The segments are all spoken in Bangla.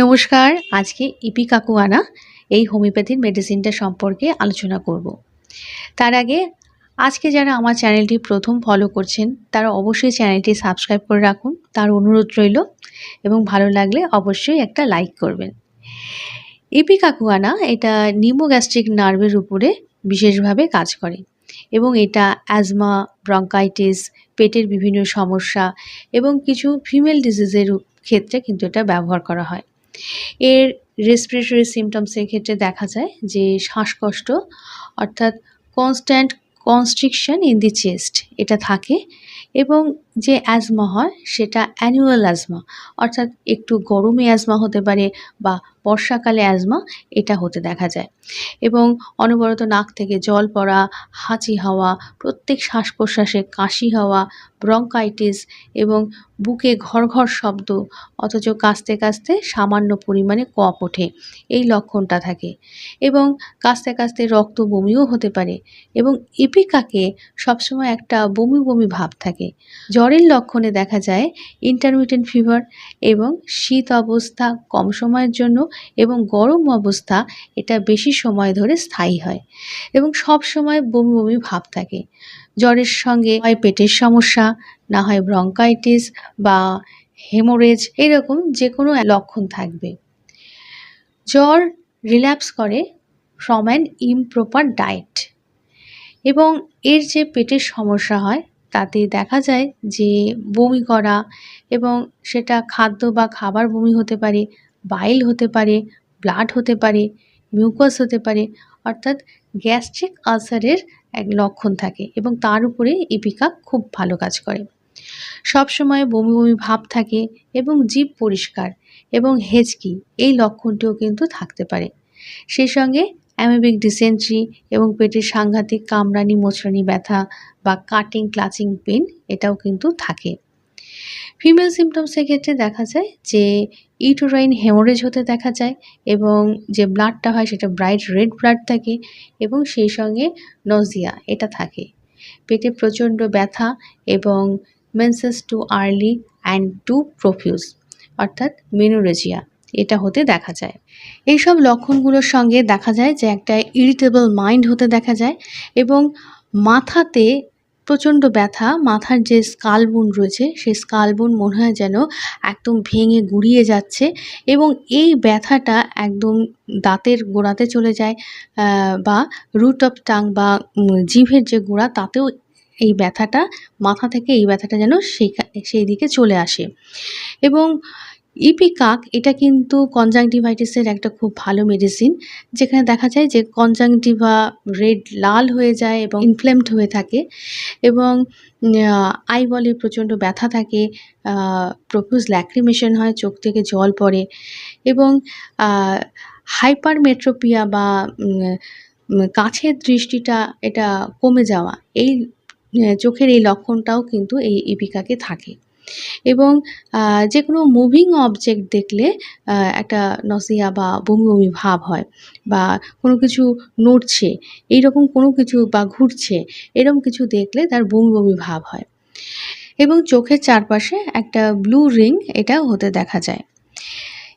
নমস্কার, আজকে ইপি কাকুয়ানা এই হোমিওপ্যাথির মেডিসিনটা সম্পর্কে আলোচনা করব। তার আগে আজকে যারা আমার চ্যানেলটি প্রথম ফলো করছেন, তারা অবশ্যই চ্যানেলটি সাবস্ক্রাইব করে রাখুন। তার অনুরোধ রইল এবং ভালো লাগলে অবশ্যই একটা লাইক করবেন। ইপি কাকুয়ানা এটা নিমোগ্যাস্ট্রিক নার্ভের উপরে বিশেষভাবে কাজ করে এবং এটা অ্যাজমা ব্রঙ্কাইটিস পেটের বিভিন্ন সমস্যা এবং কিছু ফিমেল ডিজিজের ক্ষেত্রে কিন্তু এটা ব্যবহার করা হয়। এর রেসপিরেটরি সিমটমসের ক্ষেত্রে দেখা যায় যে শ্বাসকষ্ট, অর্থাৎ constant constriction in the chest এটা থাকে এবং যে অ্যাজমা হয়, সেটা অ্যানুয়াল অ্যাজমা অর্থাৎ একটু গরমে অ্যাজমা হতে পারে বা বর্ষাকালে অ্যাজমা এটা হতে দেখা যায়। এবং অনবরত নাক থেকে জল পড়া, হাঁচি হওয়া, প্রত্যেক শ্বাস প্রশ্বাসে কাশি হওয়া ব্রঙ্কাইটিস এবং বুকে ঘর ঘর শব্দ, অথচ কাশতে কাশতে সামান্য পরিমাণে কপ ওঠে, এই লক্ষণটা থাকে। এবং কাশতে কাশতে রক্ত বমিও হতে পারে এবং ইপিকাকে সবসময় একটা বমি বমি ভাব থাকে। জ্বরের লক্ষণে দেখা যায় ইন্টারমিটেন্ট ফিভার এবং শীত অবস্থা কম সময়ের জন্য এবং গরম অবস্থা এটা বেশি সময় ধরে স্থায়ী হয় এবং সব সময় বমি বমি ভাব থাকে। জ্বরের সঙ্গে হয় পেটের সমস্যা, না হয় ব্রঙ্কাইটিস বা হেমোরেজ এরকম যে কোনো লক্ষণ থাকবে। জ্বর রিল্যাপস করে ফ্রম অ্যান ইমপ্রপার ডায়েট এবং এর যে পেটের সমস্যা হয় তাতে দেখা যায় যে বমি করা এবং সেটা খাদ্য বা খাবার বমি হতে পারে বাইল হতে পারে ব্লাড হতে পারে মিউকাস হতে পারে, অর্থাৎ গ্যাস্ট্রিক আলসারের এক লক্ষণ থাকে এবং তার উপরে ইপিকা খুব ভালো কাজ করে। সব সময় বমি বমি ভাব থাকে এবং জীব পরিষ্কার এবং হেঁচকি এই লক্ষণটিও কিন্তু থাকতে পারে। সেই সঙ্গে অ্যামেবিক ডিসেন্ট্রি এবং পেটের সাংঘাতিক কামড়ানি মোচড়ানি, ব্যথা বা কাটিং ক্লাচিং পেন এটাও কিন্তু থাকে। ফিমেল সিমটমসের ক্ষেত্রে দেখা যায় যে ইউটোরাইন হেমোরেজ হতে দেখা যায় এবং যে ব্লাডটা হয় সেটা ব্রাইট রেড ব্লাড থাকে এবং সেই সঙ্গে নজিয়া এটা থাকে। পেটে প্রচণ্ড ব্যথা এবং menses too early and too profuse অর্থাৎ মেনোরেজিয়া এটা হতে দেখা যায়। এইসব লক্ষণগুলোর সঙ্গে দেখা যায় যে একটা ইরিটেবল মাইন্ড হতে দেখা যায় এবং মাথাতে প্রচণ্ড ব্যথা, মাথার যে স্কালবুন রয়েছে, সেই স্কালবুন মনে হয় যেন একদম ভেঙে গুড়িয়ে যাচ্ছে এবং এই ব্যথাটা একদম দাঁতের গোড়াতে চলে যায় বা রুট অফ টাং বা জিভের যে গোড়া, তাতেও এই ব্যথাটা, মাথা থেকে এই ব্যথাটা যেন সেই সেই দিকে চলে আসে এবং ইপিকাক, এটা কিন্তু কনজাংটিভাইটিসের একটা খুব ভালো মেডিসিন যেখানে দেখা যায় যে কনজাংটিভা রেড লাল হয়ে যায় এবং ইনফ্লেমড হয়ে থাকে এবং আই বলে প্রচণ্ড ব্যথা থাকে প্রফিউজ ল্যাক্রিমেশন হয়, চোখ থেকে জল পড়ে এবং হাইপার মেট্রোপিয়া বা কাছের দৃষ্টিটা এটা কমে যাওয়া, এই, চোখের এই লক্ষণটাও কিন্তু এই ইপিকাকে থাকে। এবং যে কোনো মুভিং অবজেক্ট দেখলে একটা নসিয়া বা বমি ভাব হয় বা কোনো কিছু নড়ছে, এইরকম কোনো কিছু বা ঘুরছে এরকম কিছু দেখলে তার বমি বমি ভাব হয়। এবং চোখের চারপাশে একটা ব্লু রিং এটাও হতে দেখা যায়।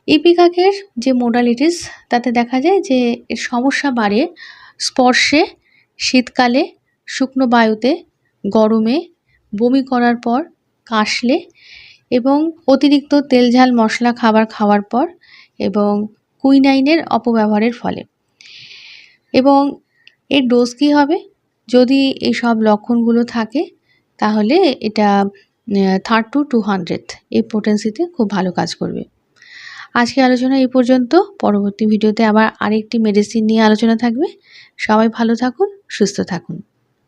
ইপিকাকের যে মোডালিটিস তাতে দেখা যায় যে সমস্যা বাড়ে স্পর্শে, শীতকালে, শুকনো বায়ুতে, গরমে, বমি করার পর কাশলে এবং অতিরিক্ত তেল ঝাল মশলা খাবার খাওয়ার পর এবং কুইনাইনের অপব্যবহারের ফলে। এবং এর ডোজ কী হবে? যদি এই সব লক্ষণগুলো থাকে, তাহলে এটা থার্ড টু টু হান্ড্রেড এই পোটেন্সিতে খুব ভালো কাজ করবে। আজকে আলোচনা এই পর্যন্ত। পরবর্তী ভিডিওতে আবার আরেকটি মেডিসিন নিয়ে আলোচনা থাকবে। সবাই ভালো থাকুন, সুস্থ থাকুন।